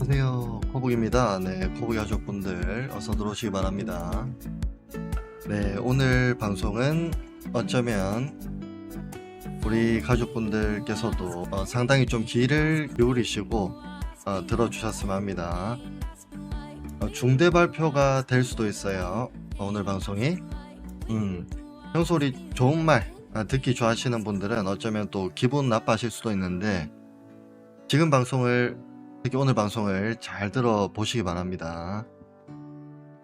안녕하세요. 코북입니다. 네, 코북 가족분들 어서 들어오시기 바랍니다. 네, 오늘 방송은 어쩌면 우리 가족분들께서도 어, 상당히 좀 귀를 기울이시고 어, 들어주셨으면 합니다. 어, 중대 발표가 될 수도 있어요. 어, 오늘 방송이. 음, 평소 우리 좋은 말 아, 듣기 좋아하시는 분들은 어쩌면 또 기분 나빠하실 수도 있는데 지금 방송을 특히 오늘 방송을 잘 들어보시기 바랍니다.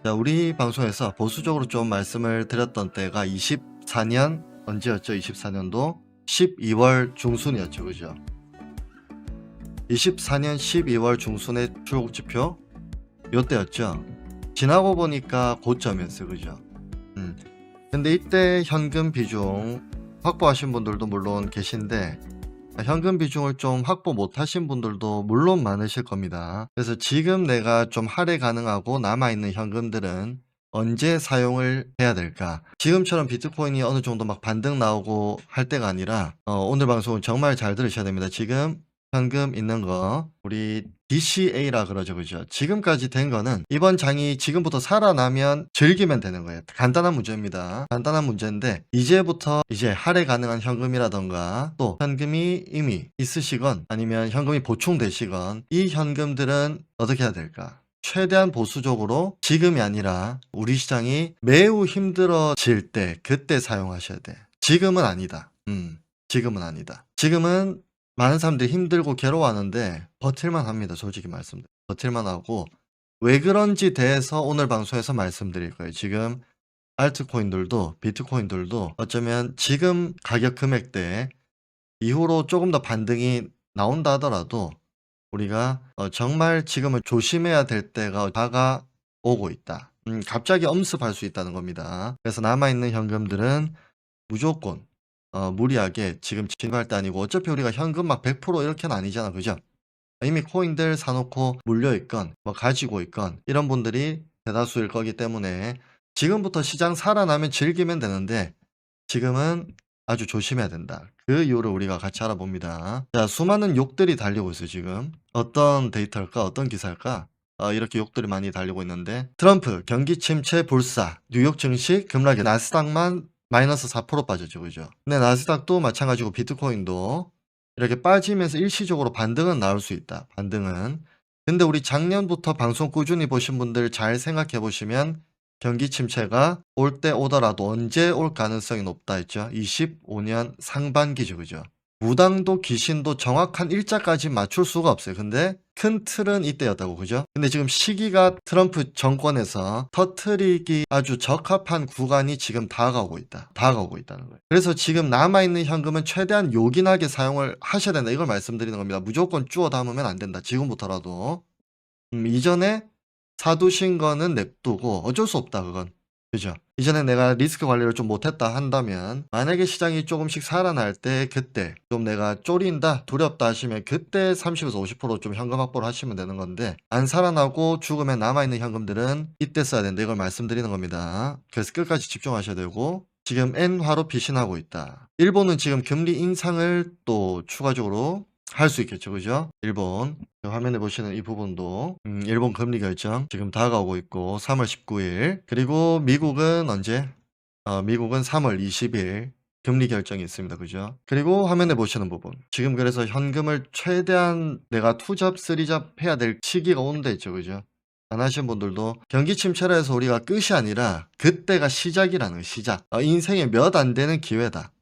자, 우리 방송에서 보수적으로 좀 말씀을 드렸던 때가 24년 언제였죠? 24년도 12월 중순이었죠, 그죠? 24년 12월 중순의 출국 지표 요때였죠. 지나고 보니까 고점이었어요, 그죠? 음. 근데 이때 현금 비중 확보하신 분들도 물론 계신데 현금 비중을 좀 확보 못 하신 분들도 물론 많으실 겁니다. 그래서 지금 내가 좀 할애 가능하고 남아있는 현금들은 언제 사용을 해야 될까? 지금처럼 비트코인이 어느 정도 막 반등 나오고 할 때가 아니라 어, 오늘 방송은 정말 잘 들으셔야 됩니다. 지금 현금 있는 거 우리 DCA라 그러죠 그죠? 지금까지 된 거는 이번 장이 지금부터 살아나면 즐기면 되는 거예요. 간단한 문제입니다. 간단한 문제인데 이제부터 이제 할애 가능한 현금이라던가 또 현금이 이미 있으시건 아니면 현금이 보충되시건 이 현금들은 어떻게 해야 될까? 최대한 보수적으로 지금이 아니라 우리 시장이 매우 힘들어질 때 그때 사용하셔야 돼. 지금은 아니다. 음 지금은 아니다. 지금은 많은 사람들이 힘들고 괴로워하는데 버틸만 합니다. 솔직히 말씀드려. 버틸만 하고 왜 그런지 대해서 오늘 방송에서 말씀드릴 거예요. 지금 알트코인들도 비트코인들도 어쩌면 지금 가격 금액대 이후로 조금 더 반등이 나온다 하더라도 우리가 어, 정말 지금은 조심해야 될 때가 다가오고 있다. 음, 갑자기 엄습할 수 있다는 겁니다. 그래서 남아있는 현금들은 무조건 어, 무리하게 지금 진입할 때 아니고 어차피 우리가 현금 막 100% 이렇게는 아니잖아. 그죠? 이미 코인들 사놓고 물려있건 뭐 가지고 있건 이런 분들이 대다수일 거기 때문에 지금부터 시장 살아나면 즐기면 되는데 지금은 아주 조심해야 된다. 그 이유를 우리가 같이 알아봅니다. 자, 수많은 욕들이 달리고 있어요, 지금. 어떤 데이터일까? 어떤 기사일까? 어, 이렇게 욕들이 많이 달리고 있는데 트럼프 경기 침체 불사 뉴욕 증시 급락에 나스닥만 마이너스 4% 빠졌죠. 그죠? 근데 나스닥도 마찬가지고 비트코인도 이렇게 빠지면서 일시적으로 반등은 나올 수 있다. 반등은. 근데 우리 작년부터 방송 꾸준히 보신 분들 잘 생각해 보시면 경기 침체가 올 때 오더라도 언제 올 가능성이 높다 했죠. 25년 상반기죠. 그죠? 무당도 귀신도 정확한 일자까지 맞출 수가 없어요. 근데 큰 틀은 이때였다고 그죠? 근데 지금 시기가 트럼프 정권에서 터트리기 아주 적합한 구간이 지금 다가오고 있다. 다가오고 있다는 거예요. 그래서 지금 남아있는 현금은 최대한 요긴하게 사용을 하셔야 된다. 이걸 말씀드리는 겁니다. 무조건 주워 담으면 안 된다. 지금부터라도. 음, 이전에 사두신 거는 냅두고 어쩔 수 없다. 그건. 그죠? 이전에 내가 리스크 관리를 좀 못했다 한다면 만약에 시장이 조금씩 살아날 때 그때 좀 내가 쫄인다 두렵다 하시면 그때 30에서 50%좀 현금 확보를 하시면 되는 건데 안 살아나고 죽으면 남아있는 현금들은 이때 써야 된다. 이걸 말씀드리는 겁니다. 그래서 끝까지 집중하셔야 되고 지금 N화로 비신하고 있다. 일본은 지금 금리 인상을 또 추가적으로 할 수 있겠죠 그죠 일본 화면에 보시는 이 부분도 음, 일본 금리 결정 지금 다가오고 있고 3월 19일 그리고 미국은 언제 어, 미국은 3월 20일 금리 결정이 있습니다. 그죠? 그리고 화면에 보시는 부분. 지금 그래서 현금을 최대한 내가 투잡, 쓰리잡 해야 될 시기가 온다 했죠. 그죠? 안 하신 분들도 경기 침체라 해서 우리가 끝이 아니라 그때가 시작이라는. 시작. 어, 인생에 몇안 되는 기회다.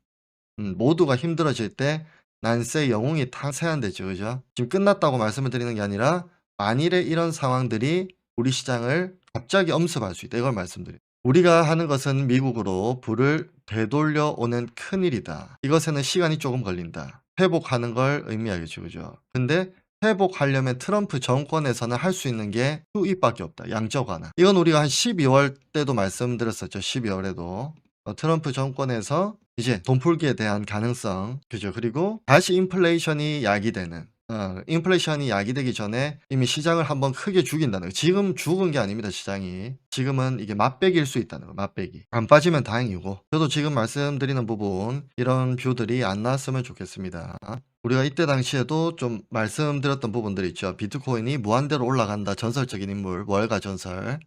음, 모두가 힘들어질 때 난세 영웅이 탄생한대죠. 그죠? 지금 끝났다고 말씀을 드리는 게 아니라 만일에 이런 상황들이 우리 시장을 갑자기 엄습할 수 있다. 이걸 말씀드려요. 우리가 하는 것은 미국으로 불을 되돌려 오는 큰일이다. 이것에는 시간이 조금 걸린다. 회복하는 걸 의미하겠죠. 그죠? 근데 회복하려면 트럼프 정권에서는 할 수 있는 게 수입밖에 없다. 양적 완화. 이건 우리가 한 12월 때도 말씀드렸었죠. 12월에도. 어, 트럼프 정권에서 이제 돈 풀기에 대한 가능성, 그죠? 그리고 다시 인플레이션이 야기되는, 어, 인플레이션이 야기되기 전에 이미 시장을 한번 크게 죽인다는 거. 지금 죽은 게 아닙니다, 시장이. 지금은 이게 맛배기일 수 있다는 거, 맛배기. 안 빠지면 다행이고. 저도 지금 말씀드리는 부분, 이런 뷰들이 안 나왔으면 좋겠습니다. 우리가 이때 당시에도 좀 말씀드렸던 부분들이 있죠. 비트코인이 무한대로 올라간다. 전설적인 인물, 월가 전설.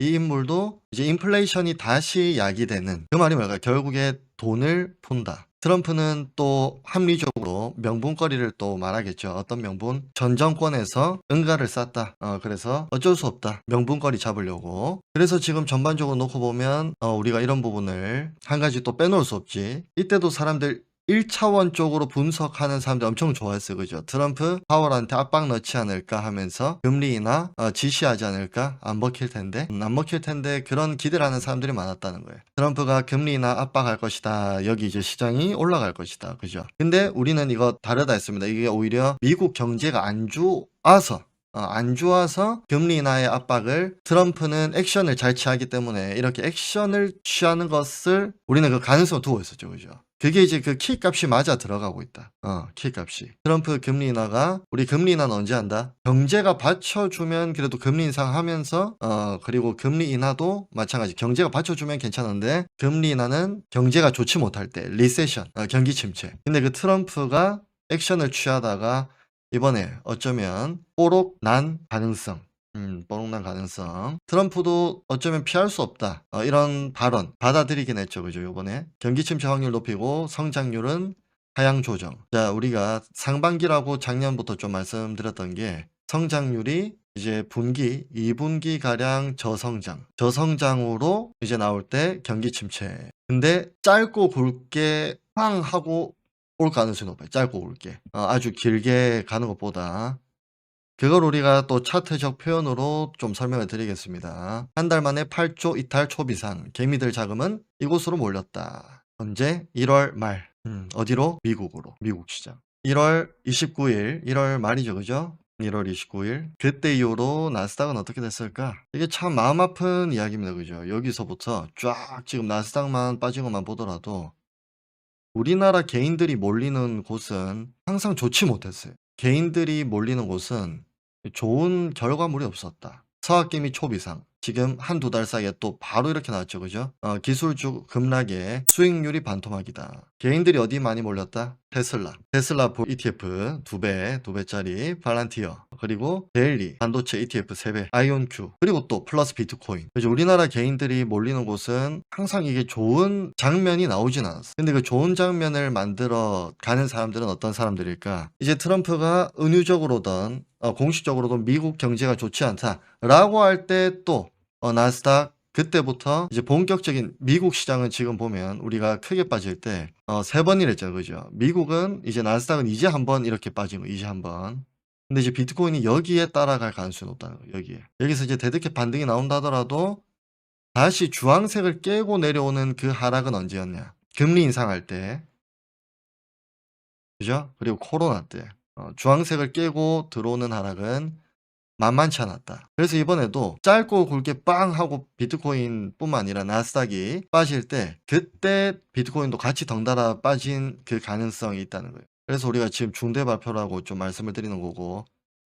이 인물도 이제 인플레이션이 다시 야기되는 그 말이 뭘까요? 결국에 돈을 푼다. 트럼프는 또 합리적으로 명분거리를 또 말하겠죠. 어떤 명분? 전 정권에서 응가를 쌌다. 어, 그래서 어쩔 수 없다. 명분거리 잡으려고. 그래서 지금 전반적으로 놓고 보면 어, 우리가 이런 부분을 한 가지 또 빼놓을 수 없지. 이때도 사람들 1차원적으로 분석하는 사람들 엄청 좋아했어요. 그죠? 트럼프 파월한테 압박 넣지 않을까 하면서 금리 인하 어, 지시하지 않을까? 안 먹힐 텐데. 음, 안 먹힐 텐데 그런 기대를 하는 사람들이 많았다는 거예요. 트럼프가 금리 인하 압박할 것이다. 여기 이제 시장이 올라갈 것이다. 그죠? 근데 우리는 이거 다르다 했습니다. 이게 오히려 미국 경제가 안 좋아서 어, 안 좋아서 금리 인하의 압박을 트럼프는 액션을 잘 취하기 때문에 이렇게 액션을 취하는 것을 우리는 그 가능성을 두고 있었죠. 그죠? 그게 이제 그 키 값이 맞아 들어가고 있다. 어, 키 값이. 트럼프 금리 인하가 우리 금리 인하는 언제 한다? 경제가 받쳐주면 그래도 금리 인상 하면서 어, 그리고 금리 인하도 마찬가지. 경제가 받쳐주면 괜찮은데 금리 인하는 경제가 좋지 못할 때 리세션, 어, 경기 침체. 근데 그 트럼프가 액션을 취하다가 이번에 어쩌면 뽀록 난 가능성. 음, 뽀록난 가능성. 트럼프도 어쩌면 피할 수 없다. 어, 이런 발언 받아들이긴 했죠. 그죠? 요번에. 경기 침체 확률 높이고 성장률은 하향 조정. 자, 우리가 상반기라고 작년부터 좀 말씀드렸던 게 성장률이 이제 분기, 2분기 가량 저성장. 저성장으로 이제 나올 때 경기 침체. 근데 짧고 굵게 빵 하고 올 가능성이 높아요. 짧고 굵게. 어, 아주 길게 가는 것보다 그걸 우리가 또 차트적 표현으로 좀 설명을 드리겠습니다. 한 달 만에 8조 이탈 초비상, 개미들 자금은 이곳으로 몰렸다. 언제? 1월 말. 음, 어디로? 미국으로. 미국 시장. 1월 29일, 1월 말이죠, 그죠? 1월 29일. 그때 이후로 나스닥은 어떻게 됐을까? 이게 참 마음 아픈 이야기입니다, 그죠? 여기서부터 쫙 지금 나스닥만 빠진 것만 보더라도 우리나라 개인들이 몰리는 곳은 항상 좋지 못했어요. 개인들이 몰리는 곳은 좋은 결과물이 없었다. 및 초비상. 지금 한두 달 사이에 또 바로 이렇게 나왔죠. 그죠? 어, 기술주 급락에 수익률이 반토막이다. 개인들이 어디 많이 몰렸다? 테슬라. 테슬라 보 ETF 두 배, 두 배짜리 발란티어. 그리고 데일리 반도체 ETF 3배, 아이온큐. 그리고 또 플러스 비트코인. 그죠? 우리나라 개인들이 몰리는 곳은 항상 이게 좋은 장면이 나오진 않았어. 근데 그 좋은 장면을 만들어 가는 사람들은 어떤 사람들일까? 이제 트럼프가 은유적으로든 어, 공식적으로도 미국 경제가 좋지 않다라고 할 때 또 어, 나스닥 그때부터 이제 본격적인 미국 시장은 지금 보면 우리가 크게 빠질 때 어, 세 번이랬죠, 그죠? 미국은 이제 나스닥은 이제 한 번 이렇게 빠진 거, 이제 한 번. 근데 이제 비트코인이 여기에 따라갈 가능성이 높다는 거, 여기에. 여기서 이제 대득해 반등이 나온다 하더라도 다시 주황색을 깨고 내려오는 그 하락은 언제였냐? 금리 인상할 때, 그죠? 그리고 코로나 때. 어, 주황색을 깨고 들어오는 하락은 만만치 않았다. 그래서 이번에도 짧고 굵게 빵 하고 비트코인 뿐만 아니라 나스닥이 빠질 때 그때 비트코인도 같이 덩달아 빠진 그 가능성이 있다는 거예요. 그래서 우리가 지금 중대 발표라고 좀 말씀을 드리는 거고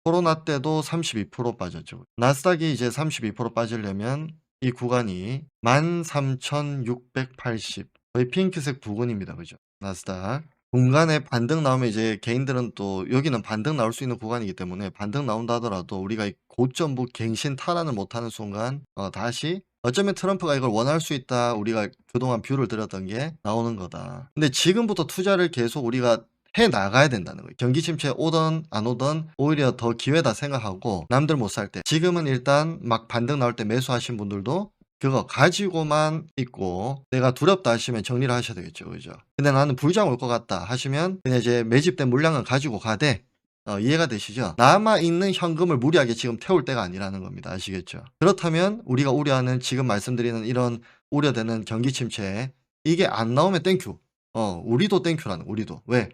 코로나 때도 32% 빠졌죠. 나스닥이 이제 32% 빠지려면 이 구간이 13,680 거의 핑크색 부근입니다. 그죠? 나스닥 중간에 반등 나오면 이제 개인들은 또 여기는 반등 나올 수 있는 구간이기 때문에 반등 나온다 하더라도 우리가 이 고점부 갱신 탈환을 못하는 순간 어, 다시 어쩌면 트럼프가 이걸 원할 수 있다 우리가 그동안 뷰를 들었던 게 나오는 거다. 근데 지금부터 투자를 계속 우리가 해 나가야 된다는 거예요. 경기 침체 오던 안 오던 오히려 더 기회다 생각하고 남들 못 살 때 지금은 일단 막 반등 나올 때 매수하신 분들도 그거 가지고만 있고 내가 두렵다 하시면 정리를 하셔야 되겠죠. 그죠? 근데 나는 불장 올 것 같다 하시면 그냥 이제 매집된 물량은 가지고 가되 어, 이해가 되시죠? 남아있는 현금을 무리하게 지금 태울 때가 아니라는 겁니다. 아시겠죠? 그렇다면 우리가 우려하는 지금 말씀드리는 이런 우려되는 경기 침체 이게 안 나오면 땡큐. 어, 우리도 땡큐라는 우리도. 왜?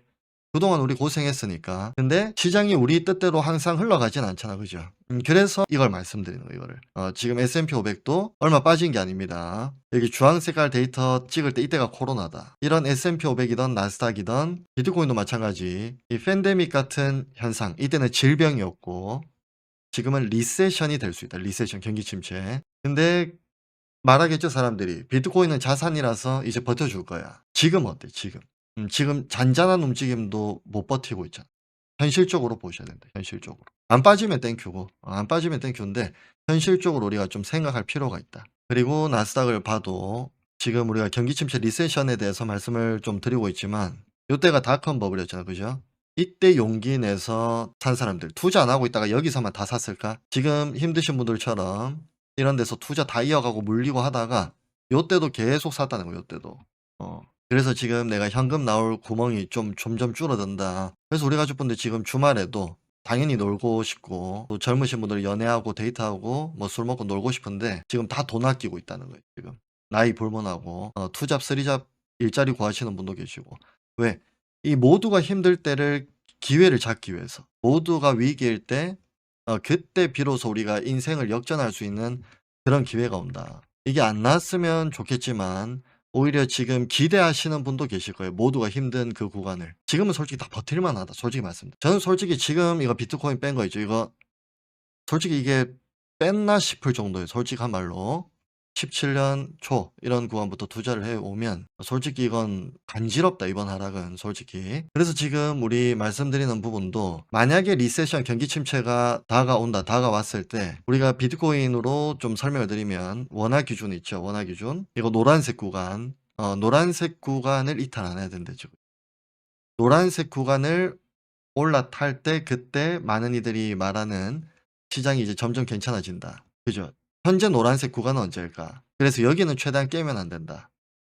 그동안 우리 고생했으니까. 근데 시장이 우리 뜻대로 항상 흘러가진 않잖아. 그죠? 음, 그래서 이걸 말씀드리는 거예요. 이거를. 어, 지금 S&P 500도 얼마 빠진 게 아닙니다. 여기 주황 색깔 데이터 찍을 때 이때가 코로나다. 이런 S&P 500이던 나스닥이던 비트코인도 마찬가지. 이 팬데믹 같은 현상. 이때는 질병이었고 지금은 리세션이 될 수 있다. 리세션 경기 침체. 근데 말하겠죠 사람들이 비트코인은 자산이라서 이제 버텨줄 거야. 지금 어때? 지금. 음, 지금 잔잔한 움직임도 못 버티고 있잖아. 현실적으로 보셔야 된다. 현실적으로. 안 빠지면 땡큐고 어, 안 빠지면 땡큐인데 현실적으로 우리가 좀 생각할 필요가 있다. 그리고 나스닥을 봐도 지금 우리가 경기 침체 리세션에 대해서 말씀을 좀 드리고 있지만 이때가 닷컴 버블이었잖아. 그죠? 이때 용기 내서 산 사람들 투자 안 하고 있다가 여기서만 다 샀을까? 지금 힘드신 분들처럼 이런 데서 투자 다 이어가고 물리고 하다가 요때도 계속 샀다는 거예요. 요때도. 어. 그래서 지금 내가 현금 나올 구멍이 좀 점점 줄어든다. 그래서 우리 가족분들 지금 주말에도 당연히 놀고 싶고 또 젊으신 분들 연애하고 데이트하고 뭐 술 먹고 놀고 싶은데 지금 다 돈 아끼고 있다는 거예요. 지금 나이 불문하고 어, 투잡 쓰리잡 일자리 구하시는 분도 계시고 왜? 이 모두가 힘들 때를 기회를 잡기 위해서 모두가 위기일 때 어, 그때 비로소 우리가 인생을 역전할 수 있는 그런 기회가 온다. 이게 안 나왔으면 좋겠지만 오히려 지금 기대하시는 분도 계실 거예요. 모두가 힘든 그 구간을. 지금은 솔직히 다 버틸만 하다. 솔직히 말씀드립니다. 저는 솔직히 지금 이거 비트코인 뺀 거 있죠. 이거 솔직히 이게 뺐나 싶을 정도예요. 솔직한 말로. 17년 초 이런 구간부터 투자를 해 오면 솔직히 이건 간지럽다 이번 하락은 솔직히. 그래서 지금 우리 말씀드리는 부분도 만약에 리세션 경기 침체가 다가온다 다가왔을 때 우리가 비트코인으로 좀 설명을 드리면 원화 기준 있죠? 원화 기준? 이거 노란색 구간. 어, 노란색 구간을 이탈 안 해야 된대 지금 노란색 구간을 올라탈 때 그때 많은 이들이 말하는 시장이 이제 점점 괜찮아진다. 그죠 현재 노란색 구간은 언제일까? 그래서 여기는 최대한 깨면 안 된다.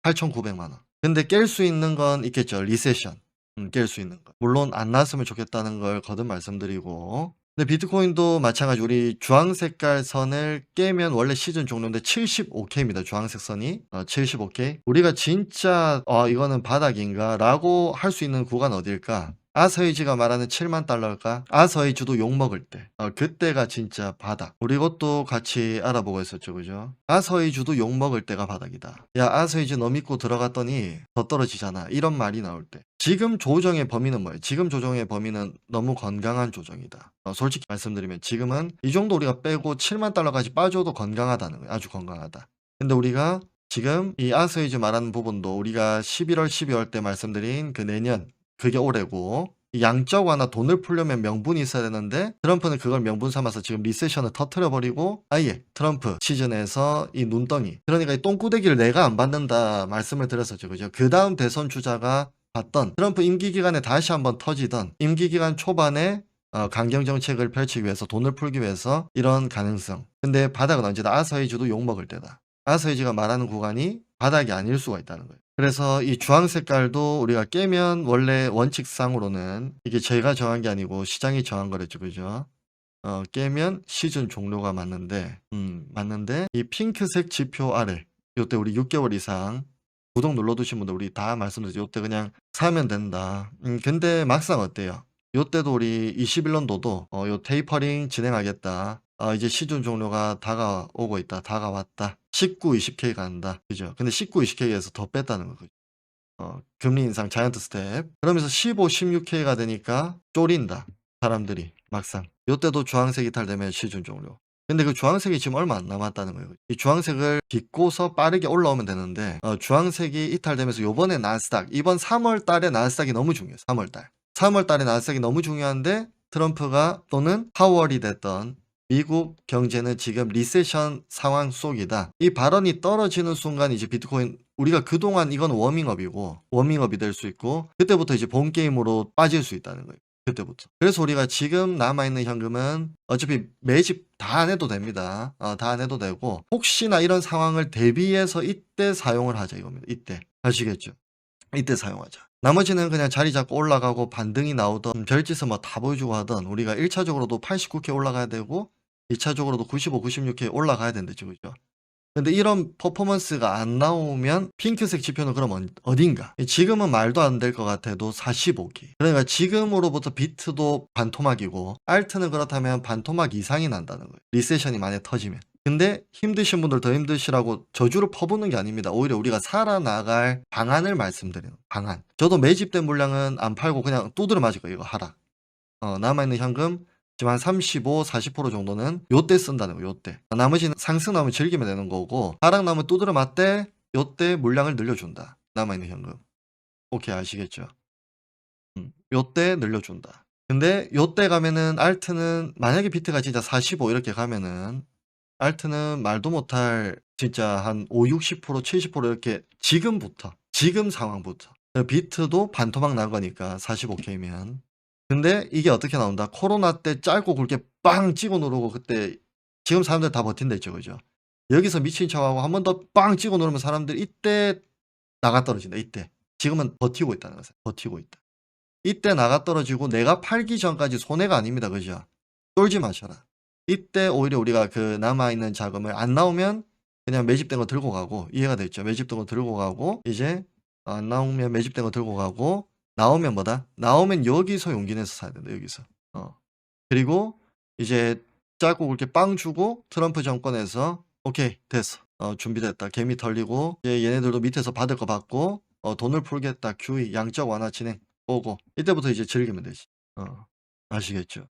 8,900만 원. 근데 깰 수 있는 건 있겠죠. 리세션. 음, 깰수 있는 거. 물론 안 나왔으면 좋겠다는 걸 거듭 말씀드리고. 근데 비트코인도 마찬가지 우리 주황 색깔 선을 깨면 원래 시즌 종료인데 75K입니다. 주황색 선이. 어, 75K. 우리가 진짜 어, 이거는 바닥인가? 라고 할 수 있는 구간 어딜까? 아서이즈가 말하는 7만 달러일까? 아서이즈도 욕먹을 때. 어, 그때가 진짜 바닥. 우리 이것도 같이 알아보고 있었죠. 그죠? 아서이즈도 욕먹을 때가 바닥이다. 야, 아서이즈 너 믿고 들어갔더니 더 떨어지잖아. 이런 말이 나올 때. 지금 조정의 범위는 뭐예요? 지금 조정의 범위는 너무 건강한 조정이다. 어, 솔직히 말씀드리면 지금은 이 정도 우리가 빼고 7만 달러까지 빠져도 건강하다는 거예요. 아주 건강하다. 근데 우리가 지금 이 아서이즈 말하는 부분도 우리가 11월, 12월 때 말씀드린 그 내년 그게 이 양적 완화 돈을 풀려면 명분이 있어야 되는데 트럼프는 그걸 명분 삼아서 지금 리세션을 터트려 버리고 아예 트럼프 시즌에서 이 눈덩이 그러니까 이 똥구대기를 내가 안 받는다 말씀을 드렸었죠. 그죠? 그 다음 대선 주자가 봤던 트럼프 임기 기간에 다시 한번 터지던 임기 기간 초반에 어, 강경 정책을 펼치기 위해서 돈을 풀기 위해서 이런 가능성. 근데 바닥은 언제다? 아서이즈도 욕먹을 때다. 아서이즈가 말하는 구간이 바닥이 아닐 수가 있다는 거예요 그래서 이 주황 색깔도 우리가 깨면 원래 원칙상으로는 이게 제가 정한 게 아니고 시장이 정한 거랬죠. 그죠? 어, 깨면 시즌 종료가 맞는데, 음, 맞는데 이 핑크색 지표 아래, 요때 우리 6개월 이상 구독 눌러두신 분들 우리 다 말씀드렸죠. 요때 그냥 사면 된다. 음, 근데 막상 어때요? 요때도 우리 21년도도 어, 요 테이퍼링 진행하겠다. 어, 이제 시즌 종료가 다가오고 있다. 다가왔다. 19, 20K 간다. 그죠? 근데 19, 20K에서 더 뺐다는 거죠. 어, 금리 인상 자이언트 스텝. 그러면서 15, 16K가 되니까 쫄인다. 사람들이 막상. 요때도 주황색 이 탈되면 시즌 종료. 근데 그 주황색이 지금 얼마 안 남았다는 거예요. 이 주황색을 딛고서 빠르게 올라오면 되는데 어, 주황색이 이탈되면서 요번에 나스닥 이번 3월 달에 나스닥이 너무 중요해요. 3월 달. 3월 달에 나스닥이 너무 중요한데 트럼프가 또는 파월이 됐던 미국 경제는 지금 리세션 상황 속이다. 이 발언이 떨어지는 순간 이제 비트코인 우리가 그동안 이건 워밍업이고 워밍업이 될 수 있고 그때부터 이제 본 게임으로 빠질 수 있다는 거예요. 그때부터. 그래서 우리가 지금 남아있는 현금은 어차피 매집 다 안 해도 됩니다. 어, 다 안 해도 되고 혹시나 이런 상황을 대비해서 이때 사용을 하자 이겁니다. 이때. 아시겠죠? 이때 사용하자. 나머지는 그냥 자리 잡고 올라가고 반등이 나오던 별짓을 뭐다 보여주고 하던 우리가 1차적으로도 89K 올라가야 되고 2차적으로도 95, 96K 올라가야 된대죠. 그죠? 근데 이런 퍼포먼스가 안 나오면 핑크색 지표는 그럼 어- 어딘가? 지금은 말도 안 될 것 같아도 45K. 그러니까 지금으로부터 비트도 반토막이고 알트는 그렇다면 반토막 이상이 난다는 거예요. 리세션이 만약 터지면. 근데 힘드신 분들 더 힘드시라고 저주를 퍼부는 게 아닙니다. 오히려 우리가 살아나갈 방안을 말씀드리는. 방안. 저도 매집된 물량은 안 팔고 그냥 두드려 맞을 거예요. 이거 하락. 어, 남아있는 현금 지금 한 35, 40% 정도는 요때 쓴다는 거예요. 요때. 나머지는 상승 나오면 즐기면 되는 거고 하락 나오면 두드려 맞대 요때 물량을 늘려준다. 남아있는 현금. 오케이 아시겠죠? 음, 요때 늘려준다. 근데 요때 가면은 알트는 만약에 비트가 진짜 45 이렇게 가면은 알트는 말도 못할 진짜 한 5, 60%, 70% 이렇게 지금부터 지금 상황부터 비트도 반토막 난 거니까 45K면 근데 이게 어떻게 나온다? 코로나 때 짧고 굵게 빵 찍어 누르고 그때 지금 사람들 다 버틴다 했죠, 그죠? 여기서 미친 척하고 한 번 더 빵 찍어 누르면 사람들 이때 나가 떨어진다. 이때 지금은 버티고 있다는 거죠. 버티고 있다. 이때 나가 떨어지고 내가 팔기 전까지 손해가 아닙니다, 그죠? 쫄지 마셔라. 이때 오히려 우리가 그 남아 있는 자금을 안 나오면 그냥 매집된 거 들고 가고 이해가 됐죠? 매집된 거 들고 가고 이제 안 나오면 매집된 거 들고 가고 나오면 뭐다? 나오면 여기서 용기 내서 사야 된다. 여기서. 어. 그리고 이제 짧고 굵게 빵 주고 트럼프 정권에서 오케이 됐어. 어, 준비됐다. 개미 털리고 이제 얘네들도 밑에서 받을 거 받고 어, 돈을 풀겠다. QE 양적 완화 진행 오고 이때부터 이제 즐기면 되지. 어. 아시겠죠?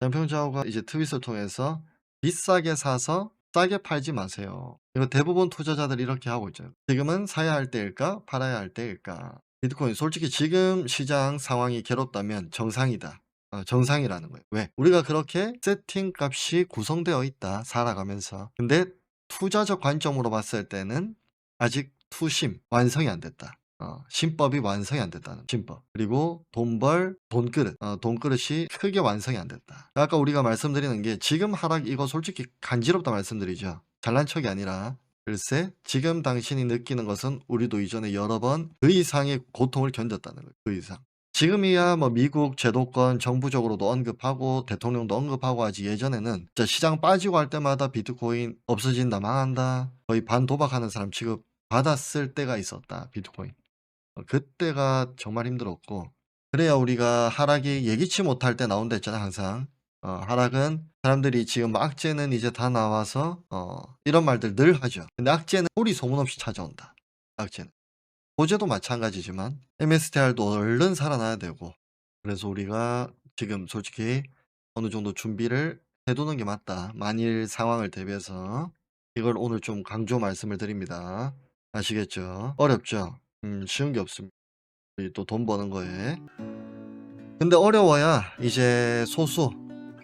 양평자오가 이제 트윗을 통해서 비싸게 사서 싸게 팔지 마세요. 이거 대부분 투자자들이 이렇게 하고 있죠. 지금은 사야 할 때일까? 팔아야 할 때일까? 비트코인 솔직히 지금 시장 상황이 괴롭다면 정상이다. 어, 정상이라는 거예요. 왜? 우리가 그렇게 세팅 값이 구성되어 있다. 살아가면서. 근데 투자적 관점으로 봤을 때는 아직 투심 완성이 안 됐다. 어, 신법이 완성이 안 됐다는 신법. 그리고 돈벌 돈그릇. 어, 돈그릇이 크게 완성이 안 됐다. 아까 우리가 말씀드리는 게 지금 하락 이거 솔직히 간지럽다 말씀드리죠. 잘난 척이 아니라 글쎄 지금 당신이 느끼는 것은 우리도 이전에 여러 번 그 이상의 고통을 견뎠다는 거예요. 그 이상. 지금이야 뭐 미국 제도권 정부적으로도 언급하고 대통령도 언급하고 하지 예전에는 진짜 시장 빠지고 할 때마다 비트코인 없어진다 망한다 거의 반도박하는 사람 취급 받았을 때가 있었다 비트코인 어, 그때가 정말 힘들었고 그래야 우리가 하락이 예기치 못할 때 나온다 했잖아 항상 어, 하락은 사람들이 지금 악재는 이제 다 나와서 어, 이런 말들 늘 하죠 근데 악재는 우리 소문 없이 찾아온다 악재는 호재도 마찬가지지만 MSTR도 얼른 살아나야 되고 그래서 우리가 지금 솔직히 어느 정도 준비를 해두는 게 맞다. 만일 상황을 대비해서 이걸 오늘 좀 강조 말씀을 드립니다. 아시겠죠? 어렵죠? 음, 쉬운 게 없습니다. 또 돈 버는 거에. 근데 어려워야 이제 소수,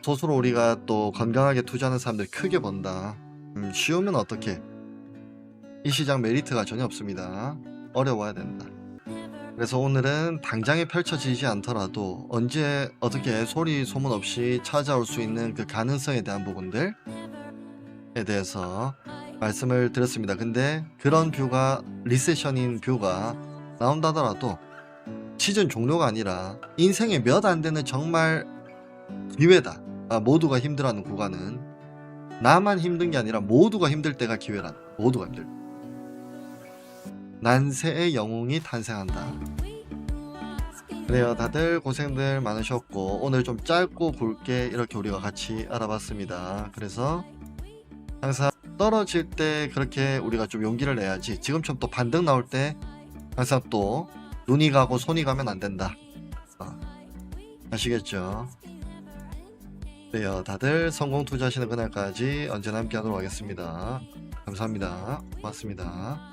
소수로 우리가 또 건강하게 투자하는 사람들이 크게 번다. 음, 쉬우면 어떻게? 이 시장 메리트가 전혀 없습니다. 어려워야 된다. 그래서 오늘은 당장에 펼쳐지지 않더라도 언제 어떻게 소리 소문 없이 찾아올 수 있는 그 가능성에 대한 부분들에 대해서 말씀을 드렸습니다. 근데 그런 뷰가 리세션인 뷰가 나온다더라도 시즌 종료가 아니라 인생에 몇 안 되는 정말 기회다. 아, 모두가 힘들어하는 구간은 나만 힘든 게 아니라 모두가 힘들 때가 기회란. 모두가 힘들. 때. 난세의 영웅이 탄생한다. 그래요. 다들 고생들 많으셨고 오늘 좀 짧고 굵게 이렇게 우리가 같이 알아봤습니다. 그래서 항상 떨어질 때 그렇게 우리가 좀 용기를 내야지. 지금처럼 또 반등 나올 때 항상 또 눈이 가고 손이 가면 안 된다. 어. 아시겠죠? 그래요 다들 성공 투자하시는 그날까지 언제나 함께 하도록 하겠습니다. 감사합니다. 고맙습니다.